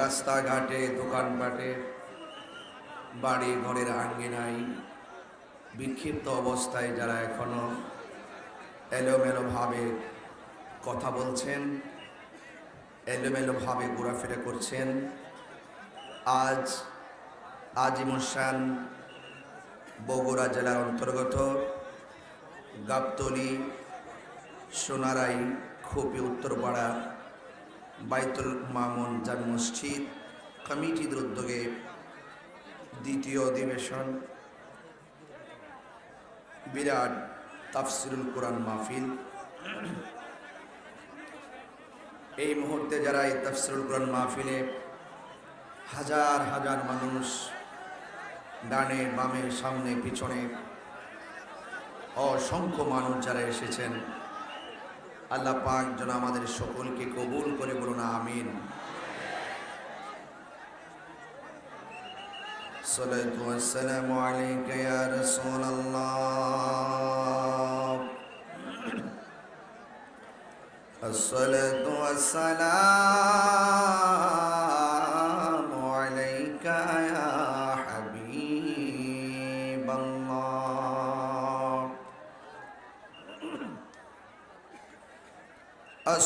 রাস্তাঘাটে, দোকানপাটে বাড়ি ঘরের আঙ্গিনায়, বিক্ষিপ্ত অবস্থায় যারা এখনও এলোমেলোভাবে কথা বলছেন, এলোমেলোভাবে ঘোরাফেরা করছেন, আজ আজিমুসান বগুড়া জেলার অন্তর্গত গাবতলি সোনারাই খুপি, উত্তরপাড়া বাইতুল মামুন জান মসজিদ কমিটির উদ্যোগে দ্বিতীয় অধিবেশন। বিরাট তাফসিরুল কোরআন মাহফিল। এই মুহূর্তে যারা এই তাফসিরুল কোরআন মাহফিলে হাজার হাজার মানুষ ডানে বামে, সামনে, পিছনে, অসংখ্য মানুষ যারা এসেছেন আল্লাহ পাক যেন আমাদের সকলকে কবুল করে বলুন আমিন الصلاة والسلام عليك يا رسول الله الصلاة والسلام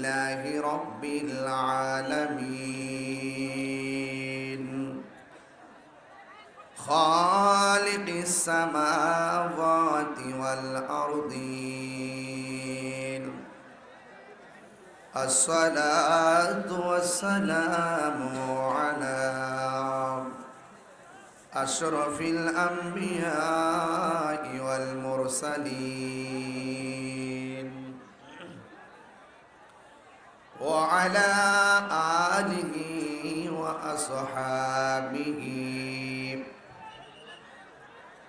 لله رب العالمين. خالق السماوات والأرضين. الصلاة والسلام على أشرف الأنبياء والمرسلين. وعلى آله وأصحابه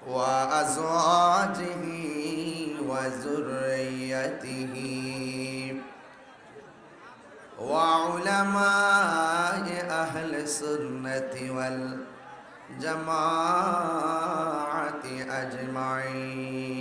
وأزواجه وذريته وعلماء أهل السنة والجماعة أجمعين.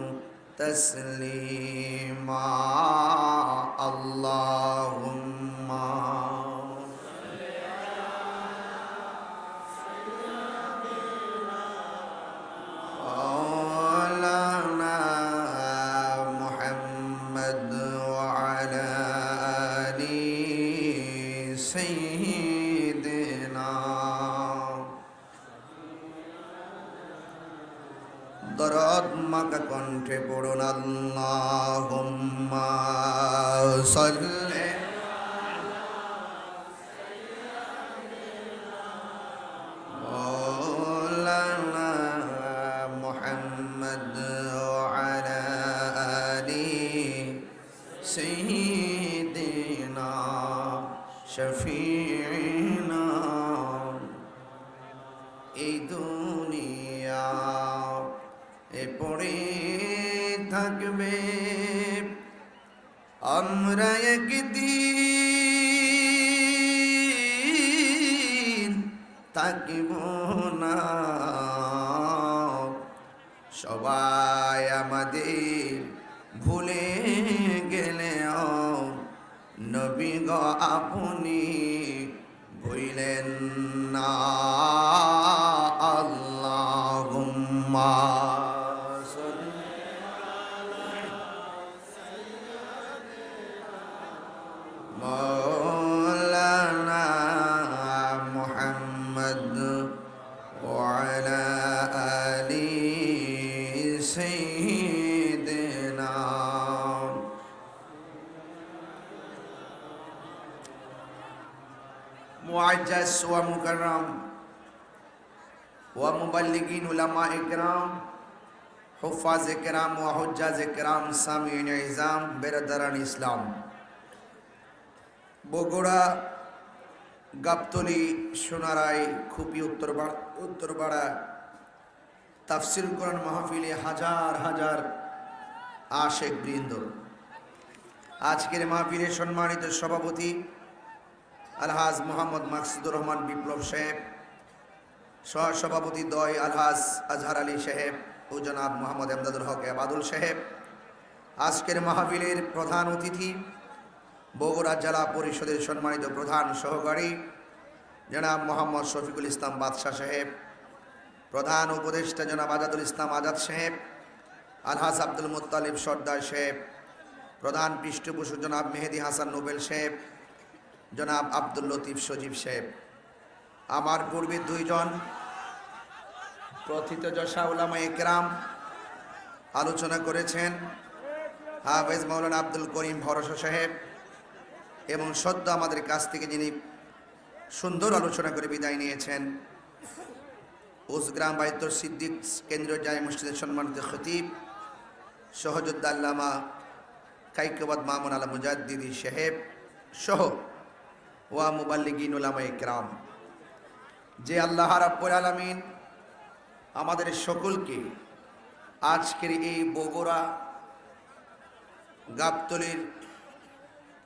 تسليما اللهم পড়ুন আল্লাহুম্মা সাল্লি مولانا محمد وعلى آل سيدنا শফিনা এই দুনিয়া এ পড়ে থাকবে। আমরা একদিন থাকিব না। সবাই আমাদের ভুলে গেলেও নবী গ আপনি ভুইলেন না। سيدنا معجز ومكرم ومبلغين علماء إكرام حفاظ کرام و حجاز کرام সামিন ইজাম বেরদারান ইসলাম বগুড়া গাবতলি সোনারাই খুবই উত্তরপাড়া উত্তরপাড়া তাফসির কোরআন মাহফিলে হাজার হাজার আশেক বৃন্দ। আজকের মাহফিলে সম্মানিত সভাপতি আলহাজ মোহাম্মদ মাকসুদুর রহমান বিপ্লব সাহেব, সহসভাপতি দয় আলহাজ আজহার আলী সাহেব ও জনাব মোহাম্মদ এমদাদুল হক আবাদুল সাহেব। আজকের মাহফিলের প্রধান অতিথি বগুড়া জেলা পরিষদের সম্মানিত প্রধান সহকারী জনাব মোহাম্মদ শফিকুল ইসলাম বাদশাহ সাহেব প্রধান উপদেষ্টা জনাব আজাদুল ইসলাম আজাদ সাহেব আলহাজ আব্দুল মুত্তালিব সর্দার সাহেব, প্রধান পৃষ্ঠপোষক জনাব মেহেদি হাসান নোবেল সাহেব, জনাব আব্দুল লতিফ সজীব সাহেব। আমার পূর্বে দুইজন প্রথিত যশা উলামা একরাম আলোচনা করেছেন, হাফেজ মৌলানা আব্দুল করিম ভরসা সাহেব এবং সদ্য আমাদের কাছ থেকে যিনি সুন্দর আলোচনা করে বিদায় নিয়েছেন উসগ্রাম বাইতুর সিদ্দিক কেন্দ্রীয় জায় মসজিদের সম্মানিত খতিব, সহযোদ্ধা আল্লামা কাইকবাদ মামুন আলা মুজাদ্দিদি সাহেব সহ ওয়া মুবাল্লিগিন উলামা ইকরাম যে আল্লাহ রাব্বুল আলামিন আমাদের সকলকে আজকের এই বগুড়া গাবতলির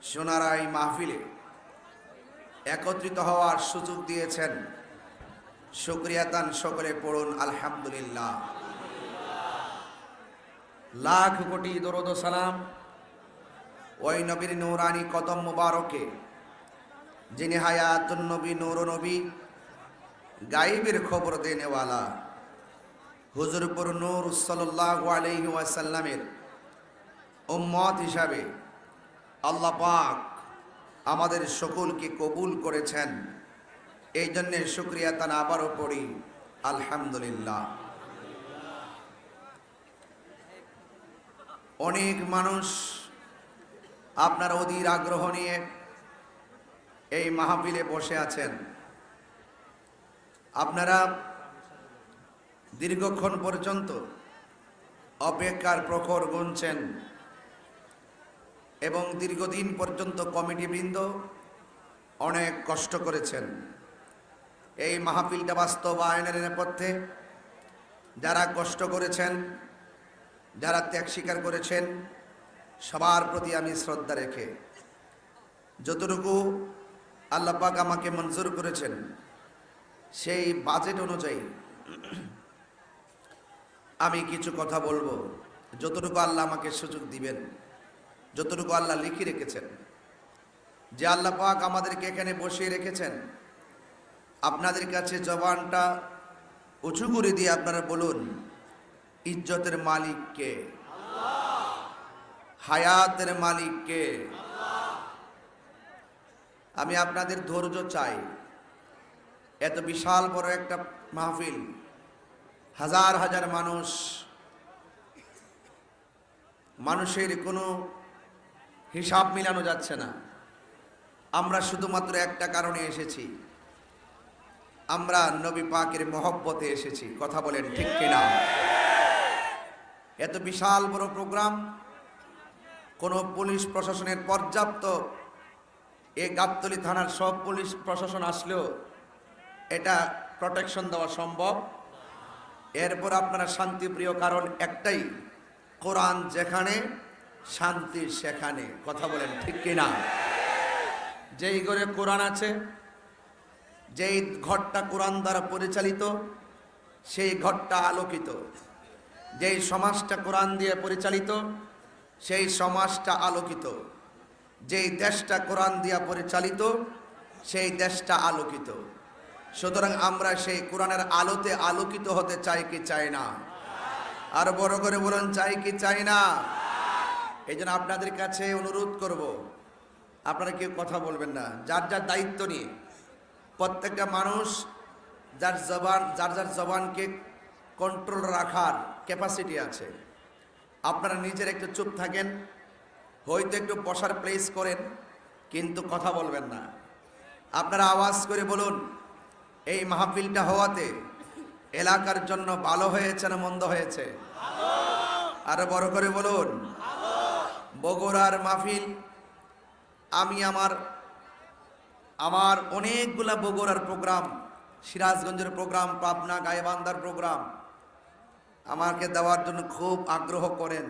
সোনারাই মাহফিলে একত্রিত হওয়ার সুযোগ দিয়েছেন। শুক্রিয়াতান সকলে পড়ুন, আলহামদুলিল্লাহ। লাখ কোটি দরদ সালাম ওই নবীর নৌরানি কদম মুবারকে, যিনি হায়াতুন নবী, নূর নবী গাইবের খবর দেনেওয়ালা, হুজুরপুর নূর সাল্লাহ আলহি ওয়াসাল্লামের উম্মত হিসাবে আল্লাহ পাক আমাদের সকলকে কবুল করেছেন। এই জন্যে শুক্রিয়া তান আবারও পড়ি, আলহামদুলিল্লাহ। অনেক মানুষ আপনার অধীর আগ্রহ নিয়ে এই মাহফিলে বসে আছেন। আপনারা দীর্ঘক্ষণ পর্যন্ত অপেক্ষার প্রখর গুনছেন এবং দীর্ঘদিন পর্যন্ত কমিটিবৃন্দ অনেক কষ্ট করেছেন। এই মাহফিলটা বাস্তবায়নের নেপথ্যে যারা কষ্ট করেছেন, যারা ত্যাগ স্বীকার করেছেন, সবার প্রতি আমি শ্রদ্ধা রেখে যতটুকু আল্লাপাক আমাকে মঞ্জুর করেছেন, সেই বাজেট অনুযায়ী আমি কিছু কথা বলব। যতটুকু আল্লাহ আমাকে সুযোগ দিবেন, যতটুকু আল্লাহ লিখে রেখেছেন, যে আল্লাহ পাক আমাদেরকে এখানে বসিয়ে রেখেছেন আপনাদের কাছে জবানটা উঁচু করে দিয়ে আপনারা বলুন ইজ্জতের মালিককে হায়াতের মালিককে আমি আপনাদের ধৈর্য চাই। এত বিশাল বড় একটা মাহফিল হাজার হাজার মানুষ মানুষের কোনো হিসাব মিলানো যাচ্ছে না। আমরা শুধুমাত্র একটা কারণে এসেছি। আমরা নবী পাকের মহব্বতে এসেছি। কথা বলেন ঠিক কিনা? এত বিশাল বড় প্রোগ্রাম। কোনো পুলিশ প্রশাসনের পর্যাপ্ত এ গাবতলি থানার সব পুলিশ প্রশাসন আসলেও এটা প্রোটেকশন দেওয়া সম্ভব। এরপর আপনারা শান্তিপ্রিয় কারণ একটাই, কোরআন যেখানে, শান্তি সেখানে। কথা বলেন ঠিক কিনা? যেই ঘরে কোরআন আছে যেই ঘরটা কোরআন দ্বারা পরিচালিত, সেই ঘরটা আলোকিত। যেই সমাজটা কোরআন দিয়ে পরিচালিত, সেই সমাজটা আলোকিত। যেই দেশটা কোরআন দিয়া পরিচালিত, সেই দেশটা আলোকিত। সুতরাং আমরা সেই কোরআনের আলোতে আলোকিত হতে চাই কি চাই না? আর বড় করে বলুন, চাই কি চাই না? এই জন্য আপনাদের কাছে অনুরোধ করব, আপনারা কেউ কথা বলবেন না। যার যার দায়িত্ব নিয়ে প্রত্যেকটা মানুষ যার জবান, যার যার জবানকে কন্ট্রোল রাখার ক্যাপাসিটি আছে। আপনারা নিজের একটু চুপ থাকেন, হয়তো একটু বসার প্লেস করেন, কিন্তু কথা বলবেন না। আপনারা আওয়াজ করে বলুন, এই মাহফিলটা হওয়াতে এলাকার জন্য ভালো হয়েছে না মন্দ হয়েছে? আরও বড় করে বলুন, বগুড়ার মাহফিল, আমি আমার আমার অনেকগুলা বগুড়ার প্রোগ্রাম, সিরাজগঞ্জের প্রোগ্রাম, পাবনা গায়েবান্ধার প্রোগ্রাম আমাকে দেওয়ার জন্য খুব আগ্রহ করেন।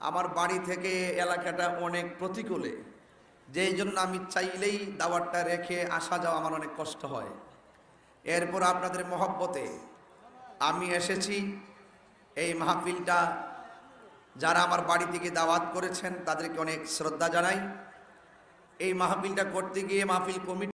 আমার বাড়ি থেকে এলাকাটা অনেক প্রতিকূলে। যেই জন্য আমি চাইলেই দাওয়াতটা রেখে আসা যাওয়া আমার অনেক কষ্ট হয়। এরপর আপনাদের মহব্বতে আমি এসেছি, এই মাহফিলটা যারা আমার বাড়ি থেকে দাওয়াত করেছেন তাদেরকে অনেক শ্রদ্ধা জানাই। এই মাহফিলটা করতে গিয়ে মাহফিল কমিটি